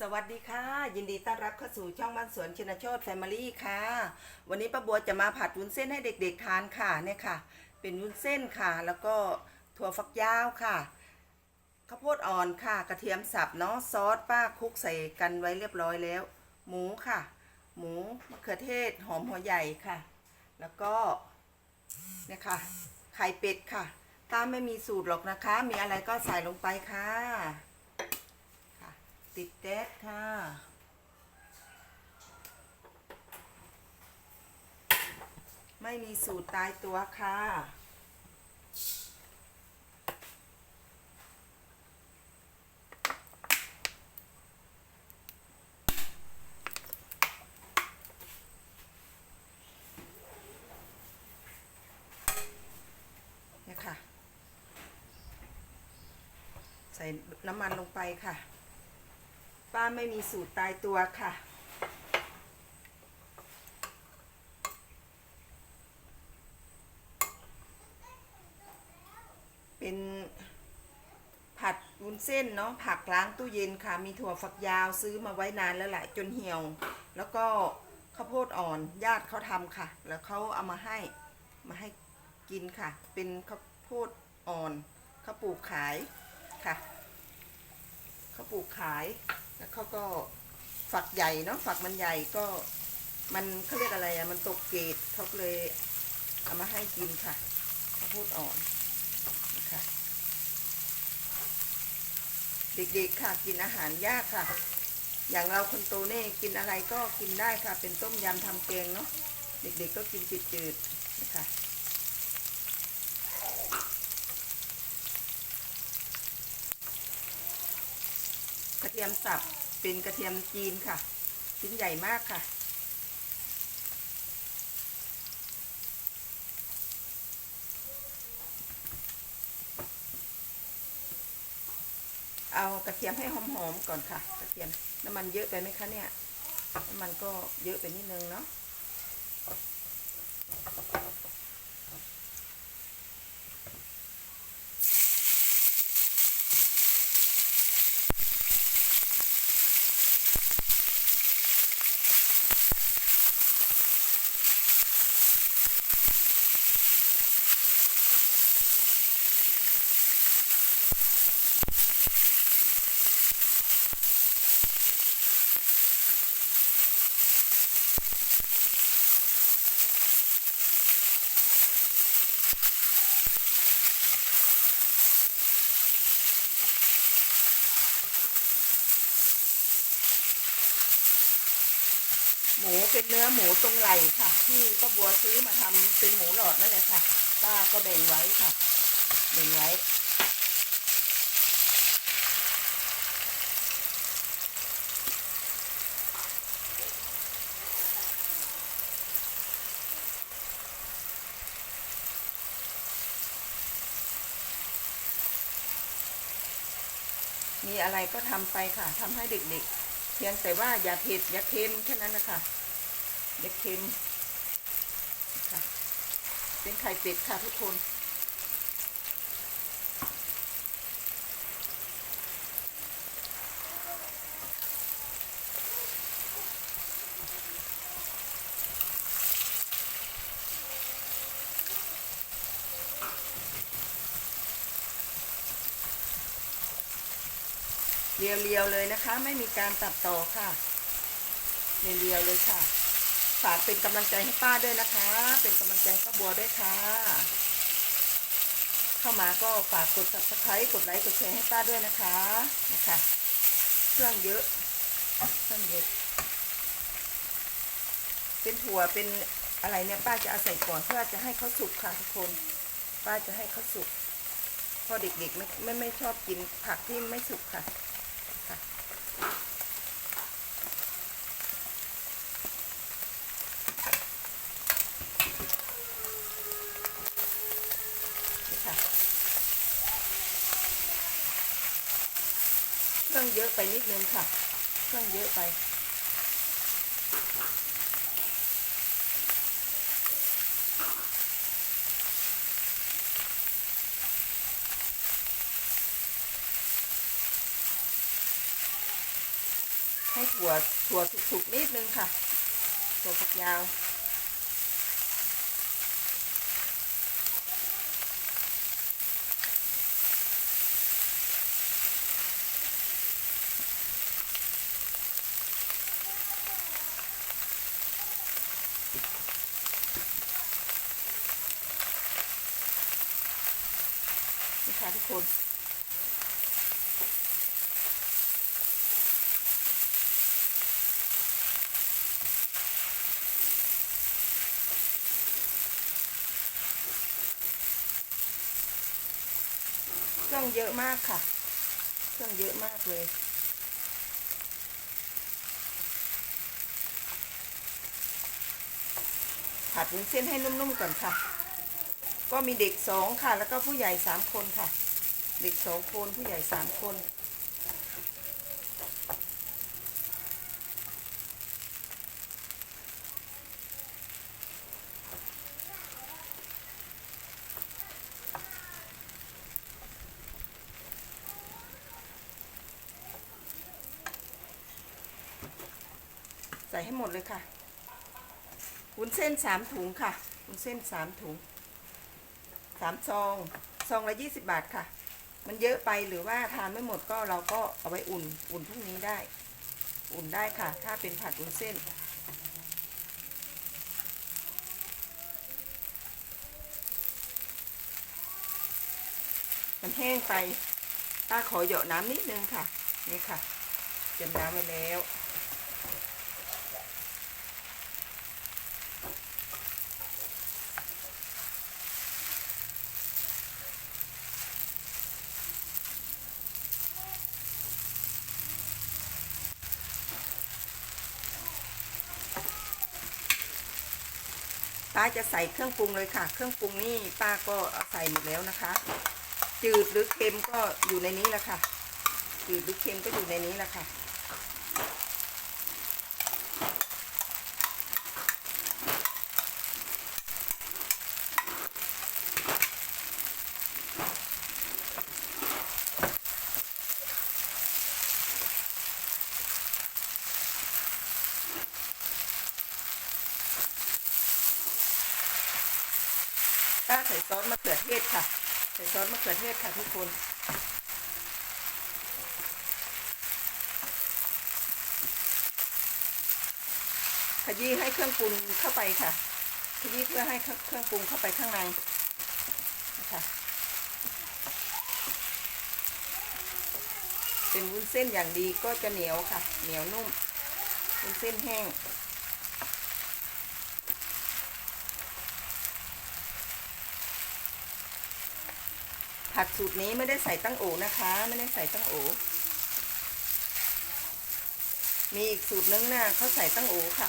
สวัสดีค่ะ ยินดีต้อนรับเข้าสู่ช่องบ้านสวนชินโชตแฟมิลี่ค่ะ วันนี้ป้าบัวจะมาผัดวุ้นเส้นให้เด็กๆทานค่ะเนี่ยค่ะ เป็นวุ้นเส้นค่ะ แล้วก็ถั่วฝักยาวค่ะข้าวโพดอ่อนค่ะ กระเทียมสับเนาะซอสป้าคลุกใส่กันไว้เรียบร้อยแล้ว หมูค่ะ หมูมะเขือเทศหอมหัวใหญ่ค่ะ แล้วก็เนี่ยค่ะไข่เป็ดค่ะ ตามไม่มีสูตรหรอกนะคะ มีอะไรก็ใส่ลงไปค่ะ ติดแก๊สค่ะ ไม่มีสูตรตายตัวค่ะเนี่ยค่ะใส่น้ำมันลงไปค่ะ ป้าไม่มีสูตรตายตัวค่ะ เป็นผัดวุ้นเส้นเนาะผักล้างตู้เย็นค่ะ มีถั่วฝักยาวซื้อมาไว้นานแล้วแหละจนเหี่ยว แล้วก็ข้าวโพดอ่อนญาติเขาทำค่ะ แล้วเขาเอามาให้มาให้กินค่ะ เป็นข้าวโพดอ่อนเขาปลูกขายค่ะเขาปลูกขาย แล้วเขาก็ฝักใหญ่เนาะฝักมันใหญ่ก็มันเขาเรียกอะไรอะมันตกเกรดเขาเลยเอามาให้กินค่ะข้าวโพดอ่อนนะคะเด็กๆค่ะกินอาหารยากค่ะ อย่างเราคนโตเนี่กินอะไรก็กินได้ค่ะ เป็นต้มยำทำแกงเนาะเด็กๆก็กินจืดๆนะคะ กระเทียมสับเป็นกระเทียมจีนค่ะ ชิ้นใหญ่มากค่ะ เอากระเทียมให้หอมๆก่อนค่ะ กระเทียมน้ำมันเยอะไปไหมคะเนี่ยน้ำมันก็เยอะไปนิดนึงเนาะ หมูเป็นเนื้อหมูตรงไหล่ค่ะ ที่ป้าบัวซื้อมาทำเป็นหมูหลอดนั่นแหละค่ะป้าก็แบ่งไว้ค่ะแบ่งไว้มีอะไรก็ทำไปค่ะทำให้เด็กๆ เพียงแต่ว่าอย่าเผ็ดอย่าเค็มแค่นั้นนะคะอย่าเค็มค่ะเป็นไข่เป็ดค่ะทุกคน เรียวๆเลยนะคะ ไม่มีการตัดต่อค่ะเรียวๆเลยค่ะ ฝากเป็นกำลังใจให้ป้าด้วยนะคะ เป็นกำลังใจให้ป้าบัวด้วยค่ะ เข้ามาก็ฝากกด subscribe กดไลค์กดแชร์ให้ป้าด้วยนะคะนะคะเครื่องเยอะเครื่องเยอะ เป็นถั่วเป็นอะไรเนี่ยป้าจะเอาใส่ก่อนเพื่อจะให้เขาสุกค่ะทุกคน ป้าจะให้เขาสุกพราะเด็กๆไม่ไม่ไม่ชอบกินผักที่ไม่สุกค่ะนี่ค่ะ เยอะไปนิดนึงค่ะ เครื่องเยอะไป ให้ถั่วถั่วสุกๆนิดนึงค่ะ ถั่วฝักยาว นี่ คน เครื่องเยอะมากค่ะ เครื่องเยอะมากเลยผัดวุ้นเส้นให้นุ่มๆก่อนค่ะ ก็มีเด็กสองค่ะ แล้วก็ผู้ใหญ่สามคนค่ะ เด็กสองคนผู้ใหญ่สามคนใส่ให้หมดเลยค่ะ วุ้นเส้นสามถุงค่ะ วุ้นเส้นสามถุงสามซอง ซองละยี่สิบบาทค่ะ มันเยอะไปหรือว่าทานไม่หมดก็เราก็เอาไว้อุ่น อุ่นพรุ่งนี้ได้ อุ่นได้ค่ะ ถ้าเป็นผัดอุ่นเส้น มันแห้งไปป้าขอเหยาะน้ำนิดนึงค่ะ นี่ค่ะเตรียมน้ำไว้แล้วาจะใส่เครื่องปรุงเลยค่ะ เครื่องปรุงนี่ป้าก็ใส่หมดแล้วนะคะ จืดหรือเค็มก็อยู่ในนี้แหละค่ะ จืดหรือเค็มก็อยู่ในนี้แหละค่ะ ป้าใส่ซอสมะเขือเทศค่ะ ใส่ซอสมะเขือเทศค่ะทุกคนขยี้ให้เครื่องปรุงเข้าไปค่ะ ขยี้เพื่อให้เครื่องปรุงเข้าไปข้างในนะคะเป็นวุ้นเส้นอย่างดีก็จะเหนียวค่ะ เหนียวนุ่มวุ้นเส้นแห้ง ผัดสูตรนี้ไม่ได้ใส่ตั้งโอนะคะ ไม่ได้ใส่ตั้งโอ มีอีกสูตรนึงนะ่ะเขาใส่ตั้งโอค่ะ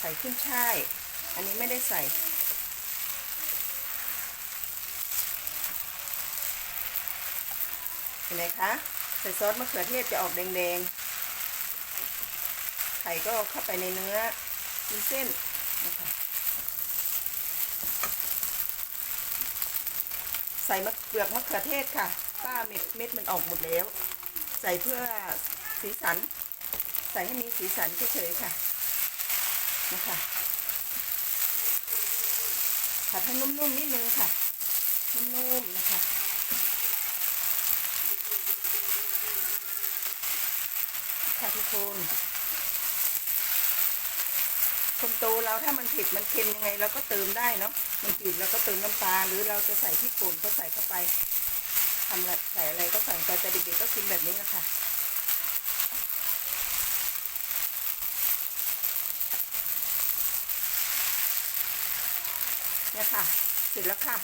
ใส่ขึ้นช่าย อันนี้ไม่ได้ใส่เห็นไหมคะใส่ซอสมะเขือเทศจะออกแดงๆ ไข่ก็เข้าไปในเนื้อมีเส้นนะคะ ส่มะเปลือกมะเขือเทศค่ะ ป้าเม็ดเม็ดมันออกหมดแล้ว ใส่เพื่อสีสัน ใส่ให้มีสีสันเฉยๆค่ะนะคะผัดให้นุ่มๆนิดนึงค่ะ นุ่มๆนะคะค่ะทุกคนคนโตเราถ้ามันเผ็ดมันเค็มยังไงเราก็เติมได้เนาะ มันจืดเราก็เติมน้ำปลาหรือเราจะใส่พริกป่นก็ใส่เข้าไปทำอะไรใส่อะไรก็ใส่ไปแต่เด็กๆก็กินแบบนี้นะคะเนี่ยค่ะ เสร็จแล้วค่ะ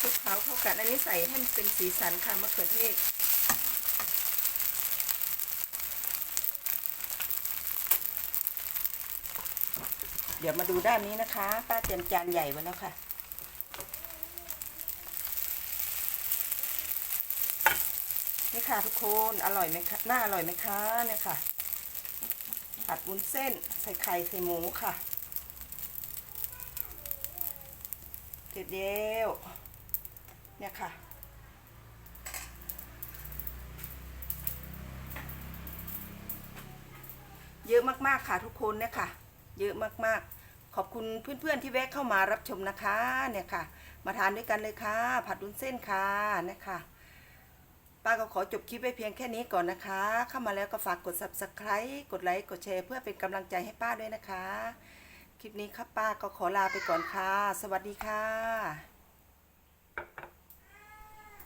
คลุกเคล้าเข้ากันอันนี้ใส่ให้มันเป็นสีสันค่ะมะเขือเทศ เดี๋ยวมาดูด้านนี้นะคะ ป้าเตรียมจานใหญ่ไว้แล้วค่ะ นี่ค่ะทุกคนอร่อยไหมคะน่าอร่อยไหมคะเนี่ยค่ะผัดวุ้นเส้นใส่ไข่ใส่หมูค่ะเสร็จแล้วเนี่ยค่ะเยอะมาก ๆ ค่ะทุกคนเนี่ยค่ะ เยอะมากๆ ขอบคุณเพื่อนๆที่แวะเข้ามารับชมนะคะเนี่ยค่ะ มาทานด้วยกันเลยค่ะ ผัดวุ้นเส้นค่ะนี่ยค่ะป้าก็ขอจบคลิปไว้เพียงแค่นี้ก่อนนะคะ เข้ามาแล้วก็ฝากกด subscribe กดไลค์กดแชร์เพื่อเป็นกำลังใจให้ป้าด้วยนะคะ คลิปนี้ครับป้าก็ขอลาไปก่อนค่ะ สวัสดีค่ะ